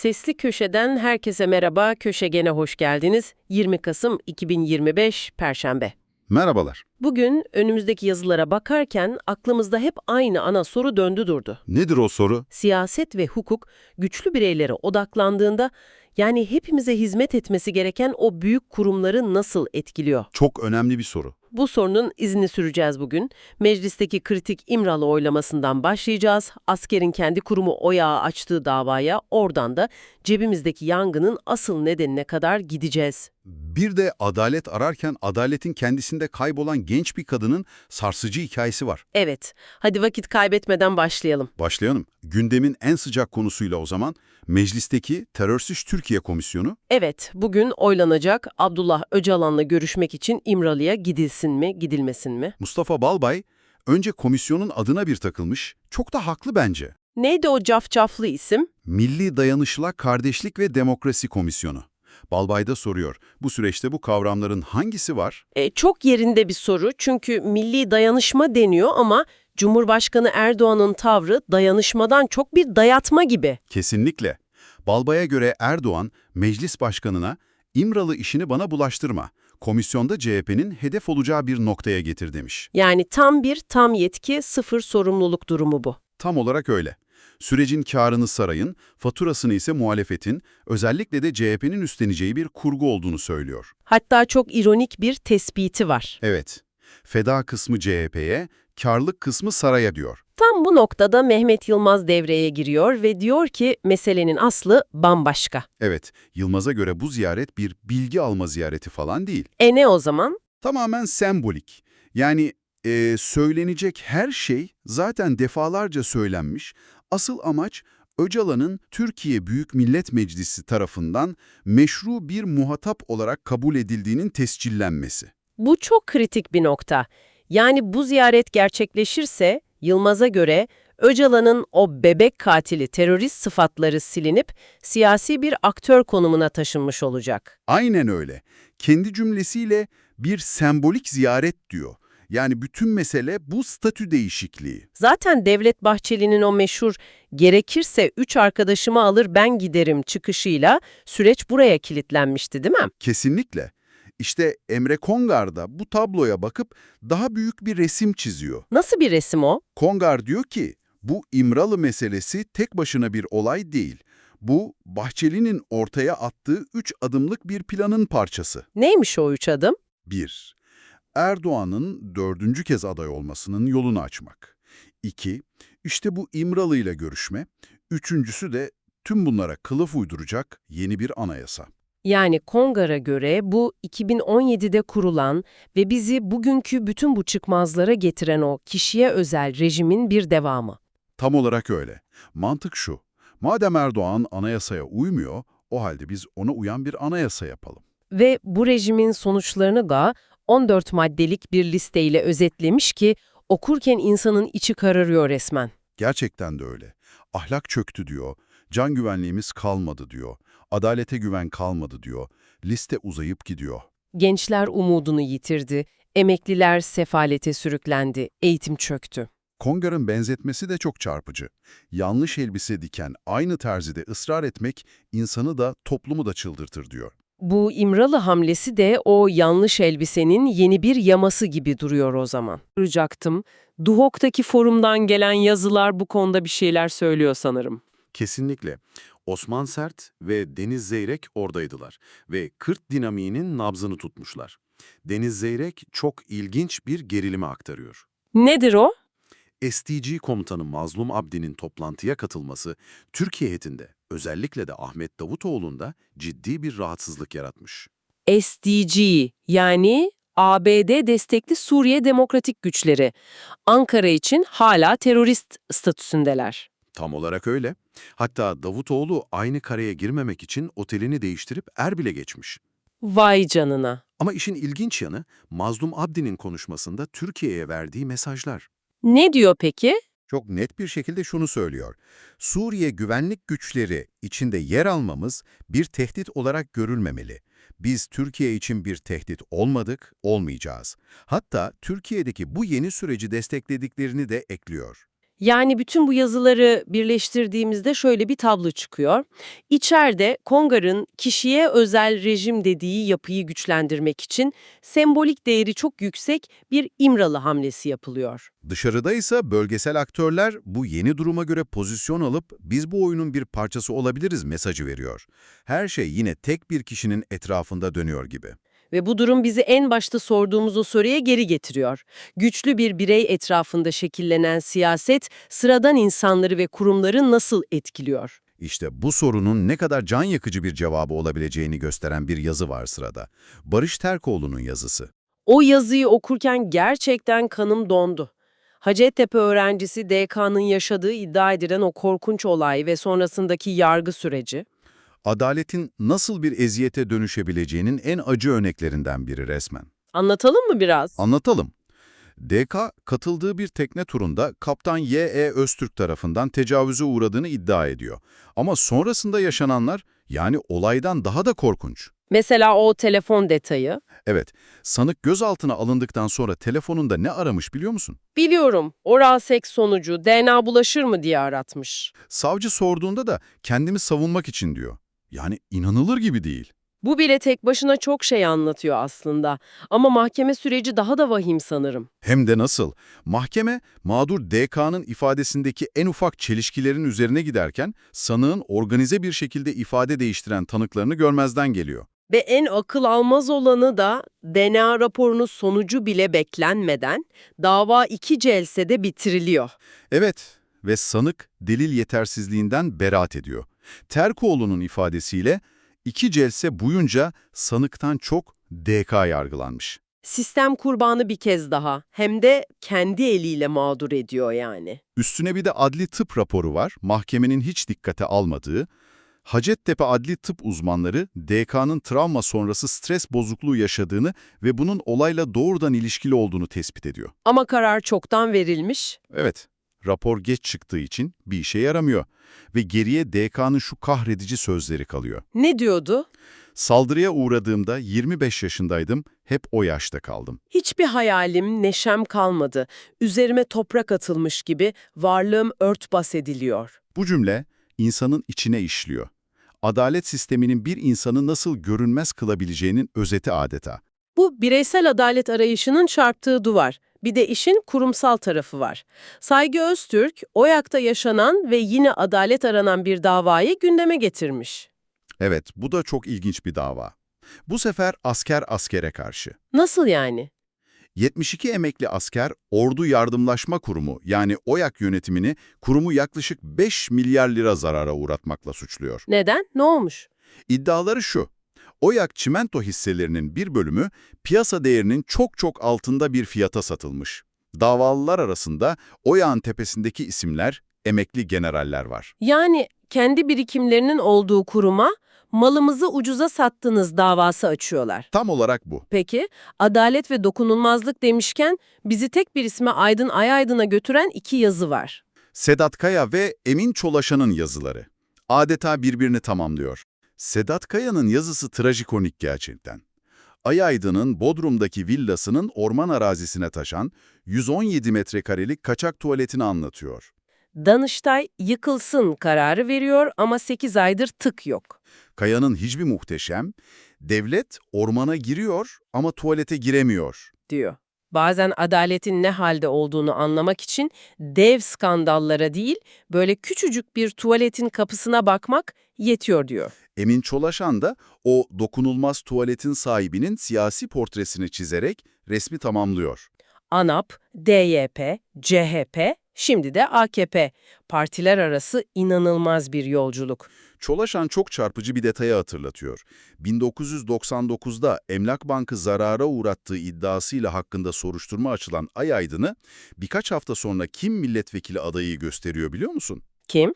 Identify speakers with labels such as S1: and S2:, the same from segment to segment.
S1: Sesli Köşe'den herkese merhaba, Köşegen'e hoş geldiniz. 20 Kasım 2025 Perşembe.
S2: Merhabalar.
S1: Bugün önümüzdeki yazılara bakarken aklımızda hep aynı ana soru döndü durdu.
S2: Nedir o soru?
S1: Siyaset ve hukuk güçlü bireylere odaklandığında yani hepimize hizmet etmesi gereken o büyük kurumları nasıl etkiliyor?
S2: Çok önemli bir soru.
S1: Bu sorunun izini süreceğiz bugün. Meclisteki kritik İmralı oylamasından başlayacağız. Askerin kendi kurumu oyağı açtığı davaya, oradan da cebimizdeki yangının asıl nedenine kadar gideceğiz.
S2: Bir de adalet ararken adaletin kendisinde kaybolan genç bir kadının sarsıcı hikayesi var.
S1: Evet, hadi vakit kaybetmeden başlayalım.
S2: Başlayalım. Gündemin en sıcak konusuyla o zaman meclisteki Terörsüz Türkiye Komisyonu
S1: Evet, bugün oylanacak Abdullah Öcalan'la görüşmek için İmralı'ya gidilsin mi, gidilmesin mi?
S2: Mustafa Balbay önce komisyonun adına bir takılmış, çok da haklı bence.
S1: Neydi o cafcaflı isim?
S2: Milli Dayanışma, Kardeşlik ve Demokrasi Komisyonu. Balbay da soruyor, bu süreçte bu kavramların hangisi var?
S1: E, çok yerinde bir soru çünkü milli dayanışma deniyor ama Cumhurbaşkanı Erdoğan'ın tavrı dayanışmadan çok bir dayatma gibi.
S2: Kesinlikle. Balbay'a göre Erdoğan, meclis başkanına İmralı işini bana bulaştırma, komisyonda CHP'nin hedef olacağı bir noktaya getir demiş.
S1: Yani tam bir tam yetki, sıfır sorumluluk durumu bu.
S2: Tam olarak öyle. Sürecin karını sarayın, faturasını ise muhalefetin, özellikle de CHP'nin üstleneceği bir kurgu olduğunu söylüyor.
S1: Hatta çok ironik bir tespiti var.
S2: Evet, feda kısmı CHP'ye, karlık kısmı saraya diyor.
S1: Tam bu noktada Mehmet Yılmaz devreye giriyor ve diyor ki meselenin aslı bambaşka.
S2: Evet, Yılmaz'a göre bu ziyaret bir bilgi alma ziyareti falan değil.
S1: E ne o zaman?
S2: Tamamen sembolik. Yani e, söylenecek her şey zaten defalarca söylenmiş. Asıl amaç Öcalan'ın Türkiye Büyük Millet Meclisi tarafından meşru bir muhatap olarak kabul edildiğinin tescillenmesi.
S1: Bu çok kritik bir nokta. Yani bu ziyaret gerçekleşirse Yılmaz'a göre Öcalan'ın o bebek katili terörist sıfatları silinip siyasi bir aktör konumuna taşınmış olacak.
S2: Aynen öyle. Kendi cümlesiyle bir sembolik ziyaret diyor. Yani bütün mesele bu statü değişikliği.
S1: Zaten Devlet Bahçeli'nin o meşhur gerekirse üç arkadaşımı alır ben giderim çıkışıyla süreç buraya kilitlenmişti değil mi?
S2: Kesinlikle. İşte Emre Kongar da bu tabloya bakıp daha büyük bir resim çiziyor.
S1: Nasıl bir resim o?
S2: Kongar diyor ki, bu İmralı meselesi tek başına bir olay değil. Bu, Bahçeli'nin ortaya attığı üç adımlık bir planın parçası.
S1: Neymiş o üç adım?
S2: 1. Erdoğan'ın dördüncü kez aday olmasının yolunu açmak. 2. İşte bu İmralı ile görüşme. Üçüncüsü de tüm bunlara kılıf uyduracak yeni bir anayasa.
S1: Yani Kongar'a göre bu 2017'de kurulan ve bizi bugünkü bütün bu çıkmazlara getiren o kişiye özel rejimin bir devamı.
S2: Tam olarak öyle. Mantık şu. Madem Erdoğan anayasaya uymuyor, o halde biz ona uyan bir anayasa yapalım.
S1: Ve bu rejimin sonuçlarını da 14 maddelik bir listeyle özetlemiş ki okurken insanın içi kararıyor resmen.
S2: Gerçekten de öyle. Ahlak çöktü diyor, can güvenliğimiz kalmadı diyor, adalete güven kalmadı diyor, liste uzayıp gidiyor.
S1: Gençler umudunu yitirdi, emekliler sefalete sürüklendi, eğitim çöktü.
S2: Kongar'ın benzetmesi de çok çarpıcı. Yanlış elbise diken aynı terzide ısrar etmek insanı da toplumu da çıldırtır diyor.
S1: Bu İmralı hamlesi de o yanlış elbisenin yeni bir yaması gibi duruyor o zaman. Soracaktım. Duhok'taki forumdan gelen yazılar bu konuda bir şeyler söylüyor sanırım.
S3: Kesinlikle. Osman Sert ve Deniz Zeyrek oradaydılar ve Kürt dinamiğinin nabzını tutmuşlar. Deniz Zeyrek çok ilginç bir gerilimi aktarıyor.
S1: Nedir o?
S3: STG komutanı Mazlum Abdi'nin toplantıya katılması Türkiye heyetinde özellikle de Ahmet Davutoğlu'nda ciddi bir rahatsızlık yaratmış.
S1: SDG yani ABD destekli Suriye Demokratik Güçleri. Ankara için hala terörist statüsündeler.
S3: Tam olarak öyle. Hatta Davutoğlu aynı kareye girmemek için otelini değiştirip Erbil'e geçmiş.
S1: Vay canına.
S3: Ama işin ilginç yanı Mazlum Abdi'nin konuşmasında Türkiye'ye verdiği mesajlar.
S1: Ne diyor peki?
S2: Çok net bir şekilde şunu söylüyor. Suriye güvenlik güçleri içinde yer almamız bir tehdit olarak görülmemeli. Biz Türkiye için bir tehdit olmadık, olmayacağız. Hatta Türkiye'deki bu yeni süreci desteklediklerini de ekliyor.
S1: Yani bütün bu yazıları birleştirdiğimizde şöyle bir tablo çıkıyor. İçeride Kongar'ın kişiye özel rejim dediği yapıyı güçlendirmek için sembolik değeri çok yüksek bir İmralı hamlesi yapılıyor.
S2: Dışarıda ise bölgesel aktörler bu yeni duruma göre pozisyon alıp biz bu oyunun bir parçası olabiliriz mesajı veriyor. Her şey yine tek bir kişinin etrafında dönüyor gibi.
S1: Ve bu durum bizi en başta sorduğumuz o soruya geri getiriyor. Güçlü bir birey etrafında şekillenen siyaset sıradan insanları ve kurumları nasıl etkiliyor?
S2: İşte bu sorunun ne kadar can yakıcı bir cevabı olabileceğini gösteren bir yazı var sırada. Barış Terkoğlu'nun yazısı.
S1: O yazıyı okurken gerçekten kanım dondu. Hacettepe öğrencisi DK'nın yaşadığı iddia edilen o korkunç olay ve sonrasındaki yargı süreci.
S2: Adaletin nasıl bir eziyete dönüşebileceğinin en acı örneklerinden biri resmen.
S1: Anlatalım mı biraz?
S2: Anlatalım. DK katıldığı bir tekne turunda Kaptan Y.E. Öztürk tarafından tecavüze uğradığını iddia ediyor. Ama sonrasında yaşananlar yani olaydan daha da korkunç.
S1: Mesela o telefon detayı.
S2: Evet, sanık gözaltına alındıktan sonra telefonunda ne aramış biliyor musun?
S1: Biliyorum, oral seks sonucu DNA bulaşır mı diye aratmış.
S2: Savcı sorduğunda da kendimi savunmak için diyor. Yani inanılır gibi değil.
S1: Bu bile tek başına çok şey anlatıyor aslında. Ama mahkeme süreci daha da vahim sanırım.
S2: Hem de nasıl? Mahkeme, mağdur DK'nın ifadesindeki en ufak çelişkilerin üzerine giderken sanığın organize bir şekilde ifade değiştiren tanıklarını görmezden geliyor.
S1: Ve en akıl almaz olanı da DNA raporunun sonucu bile beklenmeden dava iki celsede bitiriliyor.
S2: Evet ve sanık delil yetersizliğinden beraat ediyor. Terkoğlu'nun ifadesiyle iki celse boyunca sanıktan çok DK yargılanmış.
S1: Sistem kurbanı bir kez daha hem de kendi eliyle mağdur ediyor yani.
S2: Üstüne bir de adli tıp raporu var, mahkemenin hiç dikkate almadığı. Hacettepe adli tıp uzmanları DK'nın travma sonrası stres bozukluğu yaşadığını ve bunun olayla doğrudan ilişkili olduğunu tespit ediyor.
S1: Ama karar çoktan verilmiş.
S2: Evet, rapor geç çıktığı için bir işe yaramıyor ve geriye DK'nın şu kahredici sözleri kalıyor.
S1: Ne diyordu?
S2: Saldırıya uğradığımda 25 yaşındaydım, hep o yaşta kaldım.
S1: Hiçbir hayalim, neşem kalmadı. Üzerime toprak atılmış gibi varlığım örtbas ediliyor.
S2: Bu cümle insanın içine işliyor. Adalet sisteminin bir insanı nasıl görünmez kılabileceğinin özeti adeta.
S1: Bu bireysel adalet arayışının çarptığı duvar. Bir de işin kurumsal tarafı var. Saygı Öztürk, Oyak'ta yaşanan ve yine adalet aranan bir davayı gündeme getirmiş.
S2: Evet, bu da çok ilginç bir dava. Bu sefer asker askere karşı.
S1: Nasıl yani?
S2: 72 emekli asker Ordu Yardımlaşma Kurumu yani OYAK yönetimini kurumu yaklaşık 5 milyar lira zarara uğratmakla suçluyor.
S1: Neden? Ne olmuş?
S2: İddiaları şu. OYAK çimento hisselerinin bir bölümü piyasa değerinin çok çok altında bir fiyata satılmış. Davalılar arasında OYAK'ın tepesindeki isimler emekli generaller var.
S1: Yani kendi birikimlerinin olduğu kuruma malımızı ucuza sattınız davası açıyorlar.
S2: Tam olarak bu.
S1: Peki, adalet ve dokunulmazlık demişken bizi tek bir isme Aydın Ayaydın'a götüren iki yazı var.
S2: Sedat Kaya ve Emin Çolaşan'ın yazıları. Adeta birbirini tamamlıyor. Sedat Kaya'nın yazısı trajikonik gerçekten. Ayaydın'ın Bodrum'daki villasının orman arazisine taşan 117 metrekarelik kaçak tuvaletini anlatıyor.
S1: Danıştay yıkılsın kararı veriyor ama 8 aydır tık yok.
S2: Kaya'nın hiçbir muhteşem, devlet ormana giriyor ama tuvalete giremiyor.
S1: diyor. Bazen adaletin ne halde olduğunu anlamak için dev skandallara değil, böyle küçücük bir tuvaletin kapısına bakmak yetiyor diyor.
S2: Emin Çolaşan da o dokunulmaz tuvaletin sahibinin siyasi portresini çizerek resmi tamamlıyor.
S1: ANAP, DYP, CHP, şimdi de AKP. Partiler arası inanılmaz bir yolculuk.
S2: Çolaşan çok çarpıcı bir detayı hatırlatıyor. 1999'da Emlak Bankı zarara uğrattığı iddiasıyla hakkında soruşturma açılan Ay Aydın'ı birkaç hafta sonra kim milletvekili adayı gösteriyor biliyor musun?
S1: Kim?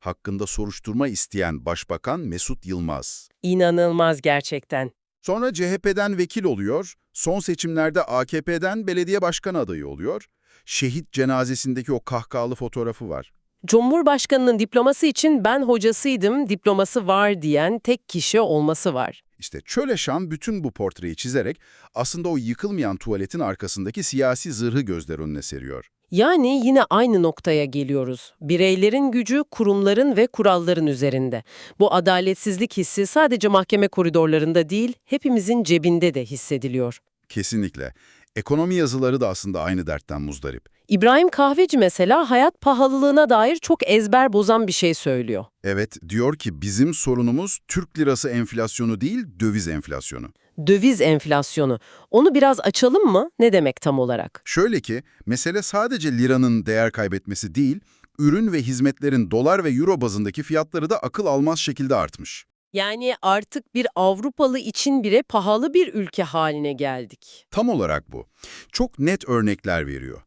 S2: Hakkında soruşturma isteyen Başbakan Mesut Yılmaz.
S1: İnanılmaz gerçekten.
S2: Sonra CHP'den vekil oluyor, son seçimlerde AKP'den belediye başkan adayı oluyor. Şehit cenazesindeki o kahkahalı fotoğrafı var.
S1: Cumhurbaşkanının diploması için ben hocasıydım, diploması var diyen tek kişi olması var.
S2: İşte Çöleşan bütün bu portreyi çizerek aslında o yıkılmayan tuvaletin arkasındaki siyasi zırhı gözler önüne seriyor.
S1: Yani yine aynı noktaya geliyoruz. Bireylerin gücü kurumların ve kuralların üzerinde. Bu adaletsizlik hissi sadece mahkeme koridorlarında değil, hepimizin cebinde de hissediliyor.
S2: Kesinlikle. Ekonomi yazıları da aslında aynı dertten muzdarip.
S1: İbrahim Kahveci mesela hayat pahalılığına dair çok ezber bozan bir şey söylüyor.
S2: Evet, diyor ki bizim sorunumuz Türk lirası enflasyonu değil, döviz enflasyonu.
S1: Döviz enflasyonu. Onu biraz açalım mı? Ne demek tam olarak?
S2: Şöyle ki, mesele sadece liranın değer kaybetmesi değil, ürün ve hizmetlerin dolar ve euro bazındaki fiyatları da akıl almaz şekilde artmış.
S1: Yani artık bir Avrupalı için bile pahalı bir ülke haline geldik.
S2: Tam olarak bu. Çok net örnekler veriyor.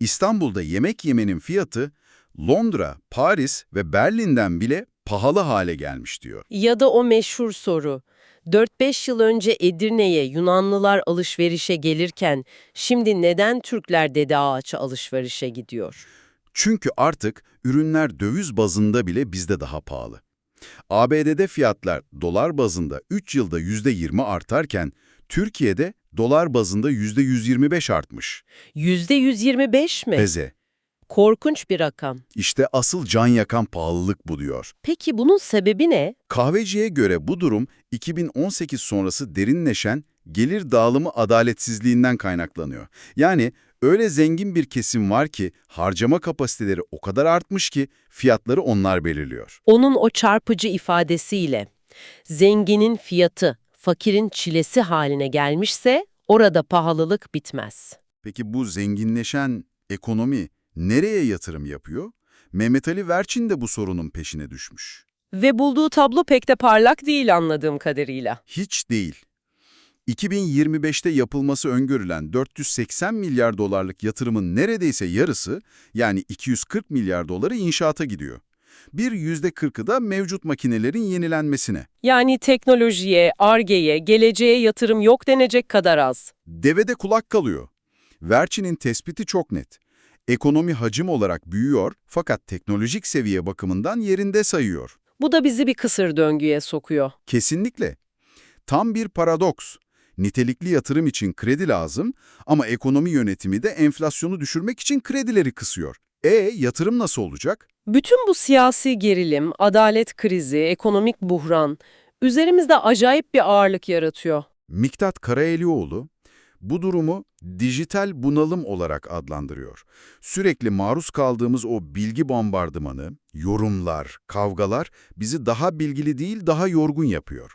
S2: İstanbul'da yemek yemenin fiyatı Londra, Paris ve Berlin'den bile pahalı hale gelmiş diyor.
S1: Ya da o meşhur soru. 4-5 yıl önce Edirne'ye Yunanlılar alışverişe gelirken şimdi neden Türkler Dede Ağaç'a alışverişe gidiyor?
S2: Çünkü artık ürünler döviz bazında bile bizde daha pahalı. ABD'de fiyatlar dolar bazında 3 yılda %20 artarken Türkiye'de dolar bazında %125 artmış.
S1: %125 mi?
S2: Beze.
S1: Korkunç bir rakam.
S2: İşte asıl can yakan pahalılık bu diyor.
S1: Peki bunun sebebi ne?
S2: Kahveciye göre bu durum 2018 sonrası derinleşen gelir dağılımı adaletsizliğinden kaynaklanıyor. Yani öyle zengin bir kesim var ki harcama kapasiteleri o kadar artmış ki fiyatları onlar belirliyor.
S1: Onun o çarpıcı ifadesiyle zenginin fiyatı fakirin çilesi haline gelmişse orada pahalılık bitmez.
S2: Peki bu zenginleşen ekonomi nereye yatırım yapıyor? Mehmet Ali Verçin de bu sorunun peşine düşmüş.
S1: Ve bulduğu tablo pek de parlak değil anladığım kadarıyla.
S2: Hiç değil. 2025'te yapılması öngörülen 480 milyar dolarlık yatırımın neredeyse yarısı yani 240 milyar doları inşaata gidiyor. Bir %40'ı da mevcut makinelerin yenilenmesine.
S1: Yani teknolojiye, argeye, geleceğe yatırım yok denecek kadar az.
S2: Devede kulak kalıyor. Verçin'in tespiti çok net. Ekonomi hacim olarak büyüyor fakat teknolojik seviye bakımından yerinde sayıyor.
S1: Bu da bizi bir kısır döngüye sokuyor.
S2: Kesinlikle. Tam bir paradoks. Nitelikli yatırım için kredi lazım ama ekonomi yönetimi de enflasyonu düşürmek için kredileri kısıyor. E yatırım nasıl olacak?
S1: Bütün bu siyasi gerilim, adalet krizi, ekonomik buhran üzerimizde acayip bir ağırlık yaratıyor.
S2: Miktat Karaelioğlu bu durumu dijital bunalım olarak adlandırıyor. Sürekli maruz kaldığımız o bilgi bombardımanı, yorumlar, kavgalar bizi daha bilgili değil daha yorgun yapıyor.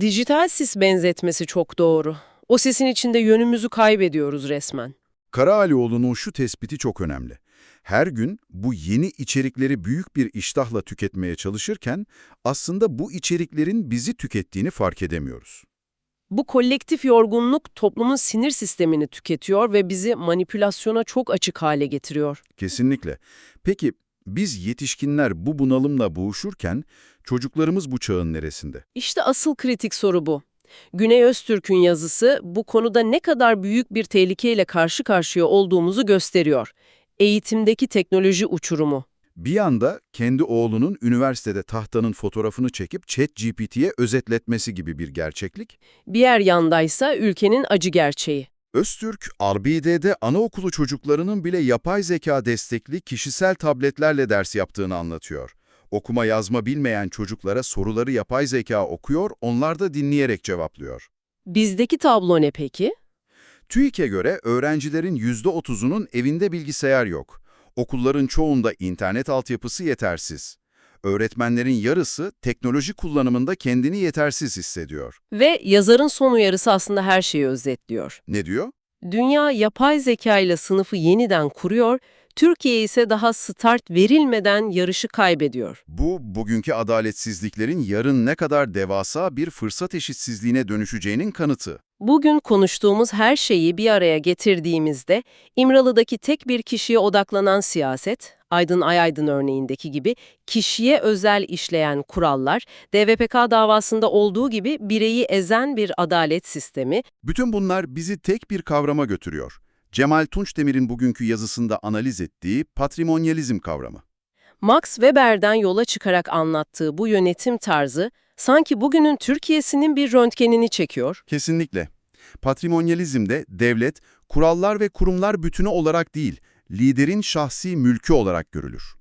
S1: Dijital sis benzetmesi çok doğru. O sesin içinde yönümüzü kaybediyoruz resmen.
S2: Karaalioğlu'nun şu tespiti çok önemli. Her gün bu yeni içerikleri büyük bir iştahla tüketmeye çalışırken aslında bu içeriklerin bizi tükettiğini fark edemiyoruz.
S1: Bu kolektif yorgunluk toplumun sinir sistemini tüketiyor ve bizi manipülasyona çok açık hale getiriyor.
S2: Kesinlikle. Peki biz yetişkinler bu bunalımla boğuşurken çocuklarımız bu çağın neresinde?
S1: İşte asıl kritik soru bu. Güney Öztürk'ün yazısı bu konuda ne kadar büyük bir tehlikeyle karşı karşıya olduğumuzu gösteriyor. Eğitimdeki teknoloji uçurumu.
S2: Bir yanda kendi oğlunun üniversitede tahtanın fotoğrafını çekip ChatGPT'ye özetletmesi gibi bir gerçeklik.
S1: Diğer yandaysa ülkenin acı gerçeği.
S2: Öztürk, RBD'de anaokulu çocuklarının bile yapay zeka destekli kişisel tabletlerle ders yaptığını anlatıyor. Okuma yazma bilmeyen çocuklara soruları yapay zeka okuyor, onlar da dinleyerek cevaplıyor.
S1: Bizdeki tablo ne peki?
S2: TÜİK'e göre öğrencilerin %30'unun evinde bilgisayar yok. Okulların çoğunda internet altyapısı yetersiz. Öğretmenlerin yarısı teknoloji kullanımında kendini yetersiz hissediyor.
S1: Ve yazarın son uyarısı aslında her şeyi özetliyor.
S2: Ne diyor?
S1: Dünya yapay zeka ile sınıfı yeniden kuruyor, Türkiye ise daha start verilmeden yarışı kaybediyor.
S2: Bu, bugünkü adaletsizliklerin yarın ne kadar devasa bir fırsat eşitsizliğine dönüşeceğinin kanıtı.
S1: Bugün konuştuğumuz her şeyi bir araya getirdiğimizde İmralı'daki tek bir kişiye odaklanan siyaset, Aydın Ayaydın örneğindeki gibi kişiye özel işleyen kurallar, DVPK davasında olduğu gibi bireyi ezen bir adalet sistemi,
S2: Bütün bunlar bizi tek bir kavrama götürüyor. Cemal Tunçdemir'in bugünkü yazısında analiz ettiği patrimonyalizm kavramı.
S1: Max Weber'den yola çıkarak anlattığı bu yönetim tarzı sanki bugünün Türkiye'sinin bir röntgenini çekiyor.
S2: Kesinlikle. Patrimonyalizmde devlet, kurallar ve kurumlar bütünü olarak değil, liderin şahsi mülkü olarak görülür.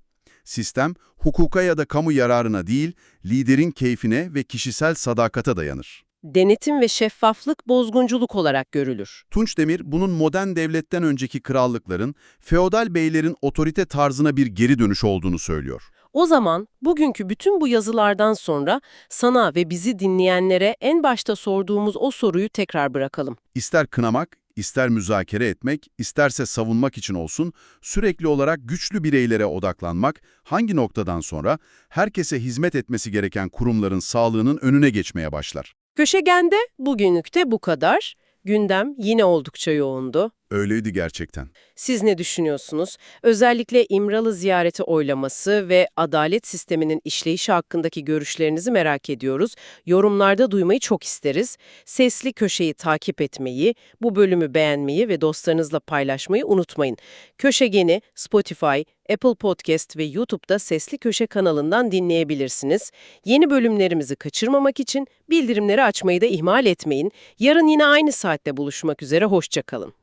S2: Sistem, hukuka ya da kamu yararına değil, liderin keyfine ve kişisel sadakata dayanır.
S1: Denetim ve şeffaflık bozgunculuk olarak görülür.
S2: Tunç Demir, bunun modern devletten önceki krallıkların, feodal beylerin otorite tarzına bir geri dönüş olduğunu söylüyor.
S1: O zaman bugünkü bütün bu yazılardan sonra sana ve bizi dinleyenlere en başta sorduğumuz o soruyu tekrar bırakalım.
S2: İster kınamak, ister müzakere etmek, isterse savunmak için olsun, sürekli olarak güçlü bireylere odaklanmak, hangi noktadan sonra herkese hizmet etmesi gereken kurumların sağlığının önüne geçmeye başlar.
S1: Köşegen'de bugünlük de bu kadar. Gündem yine oldukça yoğundu.
S2: Öyleydi gerçekten.
S1: Siz ne düşünüyorsunuz? Özellikle İmralı ziyareti oylaması ve adalet sisteminin işleyişi hakkındaki görüşlerinizi merak ediyoruz. Yorumlarda duymayı çok isteriz. Sesli Köşe'yi takip etmeyi, bu bölümü beğenmeyi ve dostlarınızla paylaşmayı unutmayın. Köşegeni Spotify, Apple Podcast ve YouTube'da Sesli Köşe kanalından dinleyebilirsiniz. Yeni bölümlerimizi kaçırmamak için bildirimleri açmayı da ihmal etmeyin. Yarın yine aynı saatte buluşmak üzere, hoşçakalın.